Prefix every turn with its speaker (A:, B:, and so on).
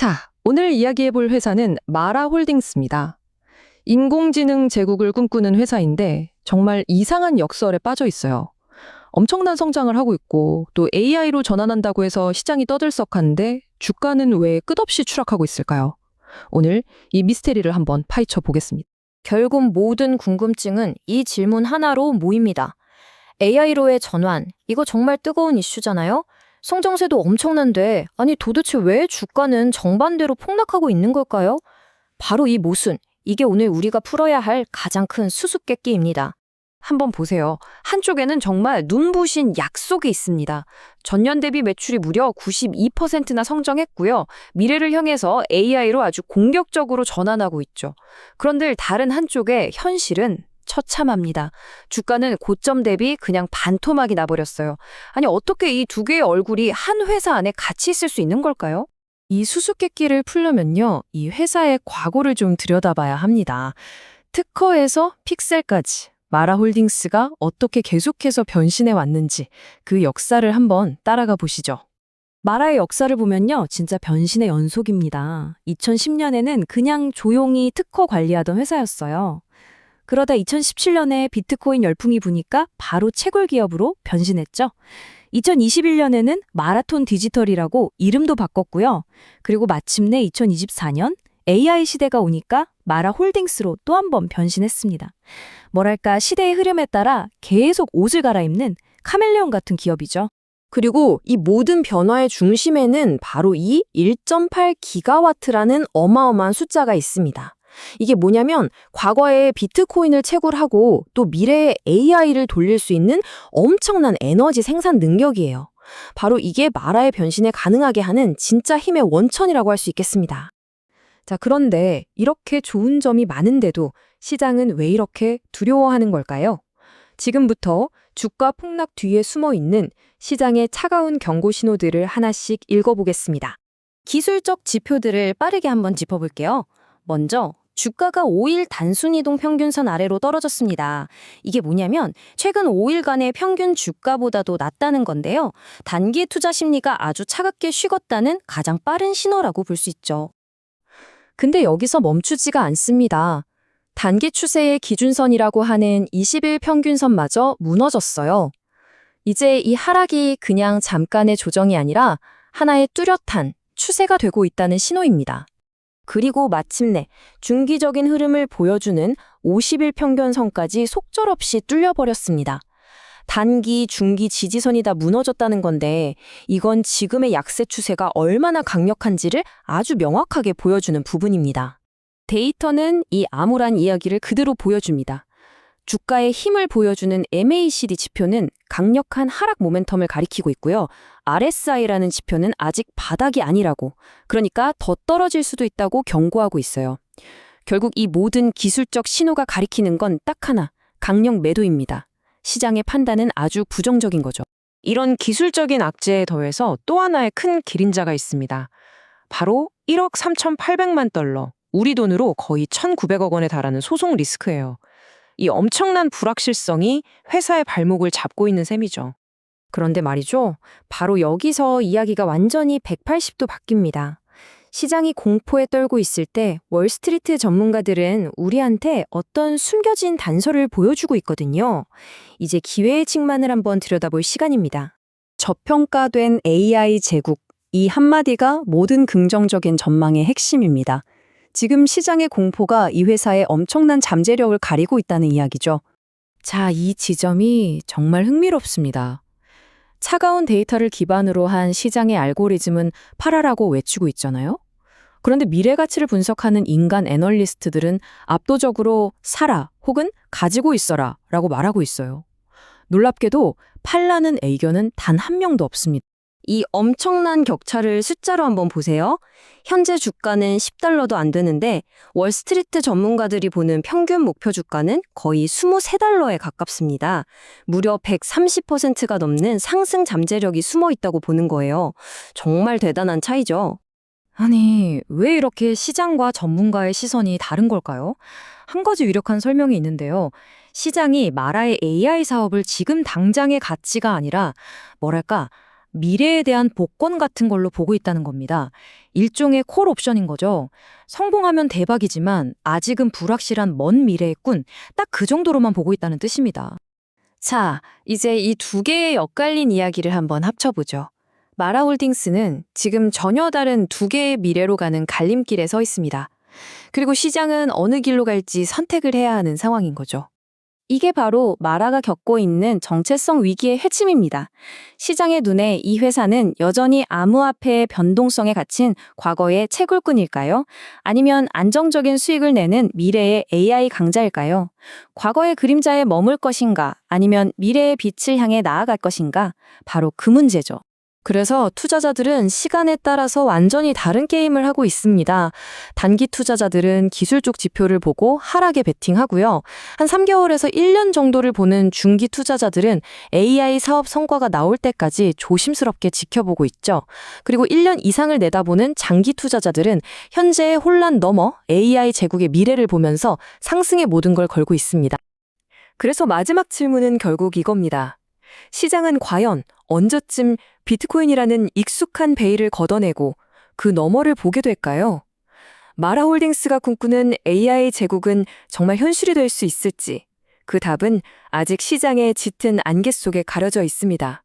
A: 자, 오늘 이야기해 볼 회사는 마라 홀딩스입니다. 인공지능 제국을 꿈꾸는 회사인데 정말 이상한 역설에 빠져 있어요. 엄청난 성장을 하고 있고 또 AI로 전환한다고 해서 시장이 떠들썩한데 주가는 왜 끝없이 추락하고 있을까요? 오늘 이 미스테리를 한번 파헤쳐 보겠습니다.
B: 결국 모든 궁금증은 이 질문 하나로 모입니다. AI로의 전환, 이거 정말 뜨거운 이슈잖아요? 성장세도 엄청난데, 아니 도대체 왜 주가는 정반대로 폭락하고 있는 걸까요? 바로 이 모순, 이게 오늘 우리가 풀어야 할 가장 큰 수수께끼입니다.
A: 한번 보세요. 한쪽에는 정말 눈부신 약속이 있습니다. 전년 대비 매출이 무려 92%나 성장했고요. 미래를 향해서 AI로 아주 공격적으로 전환하고 있죠. 그런데 다른 한쪽에 현실은 처참합니다. 주가는 고점 대비 그냥 반토막이 나버렸어요. 아니 어떻게 이 두 개의 얼굴이 한 회사 안에 같이 있을 수 있는 걸까요?
C: 이 수수께끼를 풀려면요, 이 회사의 과거를 좀 들여다봐야 합니다. 특허에서 픽셀까지 마라홀딩스가 어떻게 계속해서 변신해 왔는지 그 역사를 한번 따라가 보시죠. 마라의 역사를 보면요, 진짜 변신의 연속입니다. 2010년에는 그냥 조용히 특허 관리하던 회사였어요. 그러다 2017년에 비트코인 열풍이 부니까 바로 채굴 기업으로 변신했죠. 2021년에는 마라톤 디지털이라고 이름도 바꿨고요. 그리고 마침내 2024년 AI 시대가 오니까 마라 홀딩스로 또 한 번 변신했습니다. 뭐랄까 시대의 흐름에 따라 계속 옷을 갈아입는 카멜레온 같은 기업이죠.
B: 그리고 이 모든 변화의 중심에는 바로 이 1.8기가와트라는 어마어마한 숫자가 있습니다. 이게 뭐냐면 과거에 비트코인을 채굴하고 또 미래에 AI를 돌릴 수 있는 엄청난 에너지 생산 능력이에요. 바로 이게 마라의 변신에 가능하게 하는 진짜 힘의 원천이라고 할 수 있겠습니다.
A: 자, 그런데 이렇게 좋은 점이 많은데도 시장은 왜 이렇게 두려워하는 걸까요? 지금부터 주가 폭락 뒤에 숨어 있는 시장의 차가운 경고 신호들을 하나씩 읽어보겠습니다.
B: 기술적 지표들을 빠르게 한번 짚어볼게요. 먼저 주가가 5일 단순 이동 평균선 아래로 떨어졌습니다. 이게 뭐냐면 최근 5일간의 평균 주가보다도 낮다는 건데요. 단기 투자 심리가 아주 차갑게 식었다는 가장 빠른 신호라고 볼 수 있죠.
A: 근데 여기서 멈추지가 않습니다. 단기 추세의 기준선이라고 하는 20일 평균선마저 무너졌어요. 이제 이 하락이 그냥 잠깐의 조정이 아니라 하나의 뚜렷한 추세가 되고 있다는 신호입니다.
B: 그리고 마침내 중기적인 흐름을 보여주는 50일 평균선까지 속절없이 뚫려버렸습니다. 단기, 중기 지지선이 다 무너졌다는 건데 이건 지금의 약세 추세가 얼마나 강력한지를 아주 명확하게 보여주는 부분입니다. 데이터는 이 암울한 이야기를 그대로 보여줍니다. 주가의 힘을 보여주는 MACD 지표는 강력한 하락 모멘텀을 가리키고 있고요. RSI라는 지표는 아직 바닥이 아니라고, 그러니까 더 떨어질 수도 있다고 경고하고 있어요. 결국 이 모든 기술적 신호가 가리키는 건 딱 하나, 강력 매도입니다. 시장의 판단은 아주 부정적인 거죠.
D: 이런 기술적인 악재에 더해서 또 하나의 큰 기린자가 있습니다. 바로 1억 3,800만 달러, 우리 돈으로 거의 1,900억 원에 달하는 소송 리스크예요. 이 엄청난 불확실성이 회사의 발목을 잡고 있는 셈이죠.
B: 그런데 말이죠. 바로 여기서 이야기가 완전히 180도 바뀝니다. 시장이 공포에 떨고 있을 때 월스트리트 전문가들은 우리한테 어떤 숨겨진 단서를 보여주고 있거든요. 이제 기회의 측만을 한번 들여다볼 시간입니다.
C: 저평가된 AI 제국. 이 한마디가 모든 긍정적인 전망의 핵심입니다. 지금 시장의 공포가 이 회사의 엄청난 잠재력을 가리고 있다는 이야기죠. 자, 이 지점이 정말 흥미롭습니다. 차가운 데이터를 기반으로 한 시장의 알고리즘은 팔아라고 외치고 있잖아요. 그런데 미래 가치를 분석하는 인간 애널리스트들은 압도적으로 사라 혹은 가지고 있어라 라고 말하고 있어요. 놀랍게도 팔라는 의견은 단 한 명도 없습니다.
B: 이 엄청난 격차를 숫자로 한번 보세요. 현재 주가는 10달러도 안 되는데 월스트리트 전문가들이 보는 평균 목표 주가는 거의 23달러에 가깝습니다. 무려 130%가 넘는 상승 잠재력이 숨어 있다고 보는 거예요. 정말 대단한 차이죠.
A: 아니, 왜 이렇게 시장과 전문가의 시선이 다른 걸까요? 한 가지 유력한 설명이 있는데요. 시장이 마라의 AI 사업을 지금 당장의 가치가 아니라, 뭐랄까,
B: 미래에 대한 복권 같은 걸로 보고 있다는 겁니다. 일종의 콜 옵션인 거죠. 성공하면 대박이지만 아직은 불확실한 먼 미래의 꾼, 딱 그 정도로만 보고 있다는 뜻입니다.
A: 자, 이제 이 두 개의 엇갈린 이야기를 한번 합쳐보죠. 마라홀딩스는 지금 전혀 다른 두 개의 미래로 가는 갈림길에 서 있습니다. 그리고 시장은 어느 길로 갈지 선택을 해야 하는 상황인 거죠.
B: 이게 바로 마라가 겪고 있는 정체성 위기의 핵심입니다. 시장의 눈에 이 회사는 여전히 암호화폐의 변동성에 갇힌 과거의 채굴꾼일까요? 아니면 안정적인 수익을 내는 미래의 AI 강자일까요? 과거의 그림자에 머물 것인가? 아니면 미래의 빛을 향해 나아갈 것인가? 바로 그 문제죠. 그래서 투자자들은 시간에 따라서 완전히 다른 게임을 하고 있습니다. 단기 투자자들은 기술 쪽 지표를 보고 하락에 베팅하고요. 한 3개월에서 1년 정도를 보는 중기 투자자들은 AI 사업 성과가 나올 때까지 조심스럽게 지켜보고 있죠. 그리고 1년 이상을 내다보는 장기 투자자들은 현재의 혼란 넘어 AI 제국의 미래를 보면서 상승의 모든 걸 걸고 있습니다. 그래서 마지막 질문은 결국 이겁니다. 시장은 과연 언제쯤 비트코인이라는 익숙한 베일을 걷어내고 그 너머를 보게 될까요? 마라 홀딩스가 꿈꾸는 AI 제국은 정말 현실이 될 수 있을지 그 답은 아직 시장의 짙은 안개 속에 가려져 있습니다.